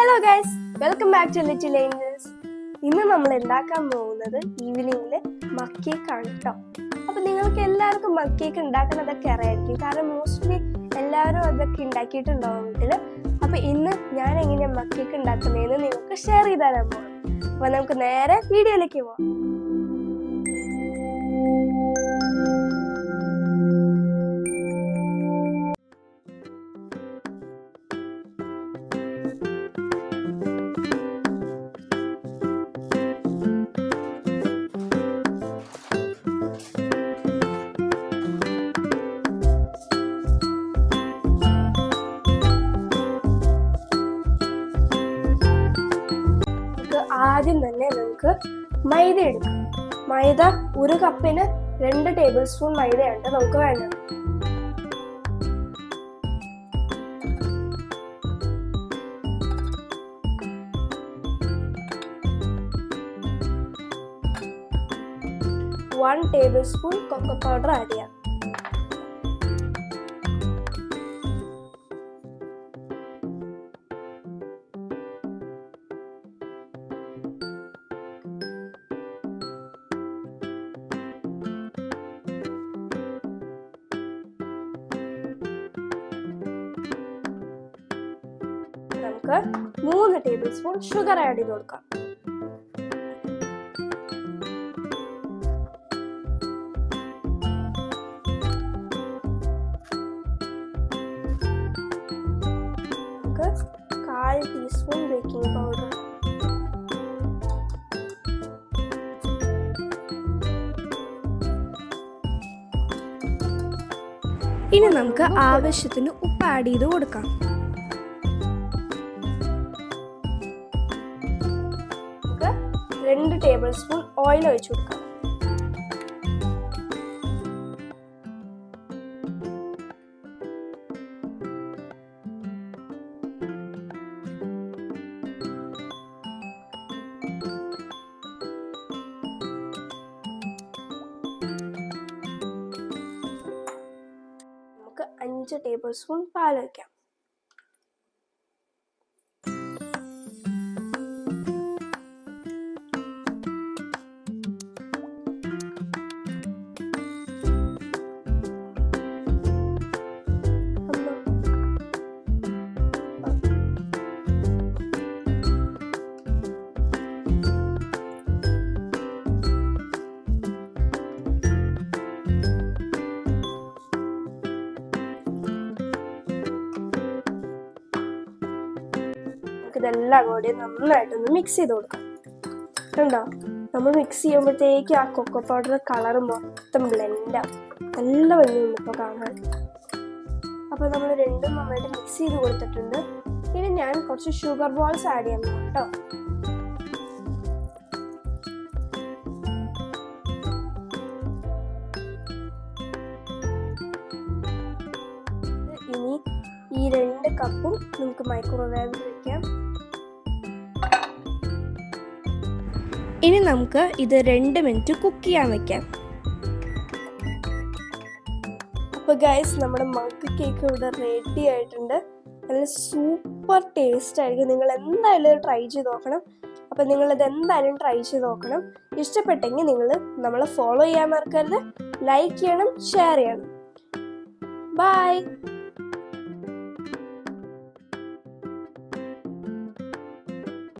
Hello guys welcome back to little angels ഇന്ന് നമ്മൾ ഉണ്ടാക്കാൻ പോകുന്നത് ഈവനിങ്ങിൽ മക്കേക്ക് ആണ് കേട്ടോ അപ്പൊ നിങ്ങൾക്ക് എല്ലാവർക്കും മക്കേക്ക് ഉണ്ടാക്കുന്നതൊക്കെ അറിയായിരിക്കും. കാരണം മോസ്റ്റ്ലി എല്ലാവരും അതൊക്കെ ഉണ്ടാക്കിയിട്ടുണ്ടാവും വീട്ടിൽ അപ്പൊ ഇന്ന് ഞാൻ എങ്ങനെയാണ് മക്കേക്ക് ഉണ്ടാക്കുന്നതെന്ന് നിങ്ങൾക്ക് ഷെയർ ചെയ്ത് തരാൻ പോകും അപ്പൊ നമുക്ക് നേരെ വീഡിയോയിലേക്ക് പോവാം. ആദ്യം തന്നെ നമുക്ക് മൈദ എടുക്കാം. മൈദ ഒരു കപ്പിന് രണ്ട് ടേബിൾ സ്പൂൺ മൈദയാണ് നമുക്ക് വേണ്ടത്. One tablespoon cocoa powder add ചെയ്യാം. നമുക്ക് മൂന്ന് ടേബിൾ സ്പൂൺ ഷുഗർ ആഡ് ചെയ്ത് കൊടുക്കാം. ടീസ്പൂൺ ബേക്കിംഗ് പൗഡർ ഇനി നമുക്ക് ആവശ്യത്തിന് ഉപ്പ് ആഡ് ചെയ്ത് കൊടുക്കാം. രണ്ട് ടേബിൾ സ്പൂൺ ഓയിൽ ഒഴിച്ചു കൊടുക്കാം. അഞ്ച് ടേബിൾ സ്പൂൺ പാൽ ഒഴിക്കാം. ഇതെല്ലാം കൂടി നന്നായിട്ടൊന്ന് മിക്സ് ചെയ്ത് കൊടുക്കാം. കണ്ടോ? നമ്മൾ മിക്സ് ചെയ്യുമ്പോഴത്തേക്ക് ആ കൊക്കോ പൗഡർ കളർ മൊത്തം ബ്ലെൻഡാവും നല്ല ഭംഗിയുണ്ട് ഇപ്പോൾ കാണാൻ. അപ്പോൾ നമ്മൾ രണ്ടും നന്നായിട്ട് മിക്സ് ചെയ്ത് കൊടുത്തിട്ടുണ്ട്. ഇനി ഞാൻ കുറച്ച് ഷുഗർ ബോൾസ് ആഡ് ചെയ്യാൻ കേട്ടോ. ഇനി ഈ രണ്ട് കപ്പും നമുക്ക് മൈക്രോവേവിൽ വെക്കാം. ഇനി നമുക്ക് ഇത് രണ്ട് മിനിറ്റ് കുക്ക് ചെയ്യാൻ വെക്കാം. അപ്പോൾ ഗൈസ് നമ്മുടെ മഗ് കേക്ക് ഇവിടെ റെഡി ആയിട്ടുണ്ട്. നല്ല സൂപ്പർ ടേസ്റ്റ് ആയിരിക്കും. നിങ്ങൾ എന്തായാലും ട്രൈ ചെയ്ത് നോക്കണം. അപ്പോൾ ഇത് എന്തായാലും ട്രൈ ചെയ്ത് നോക്കണം. ഇഷ്ടപ്പെട്ടെങ്കിൽ നിങ്ങൾ നമ്മളെ ഫോളോ ചെയ്യാൻ മറക്കരുത്. ലൈക്ക് ചെയ്യണം ഷെയർ ചെയ്യണം. ബൈ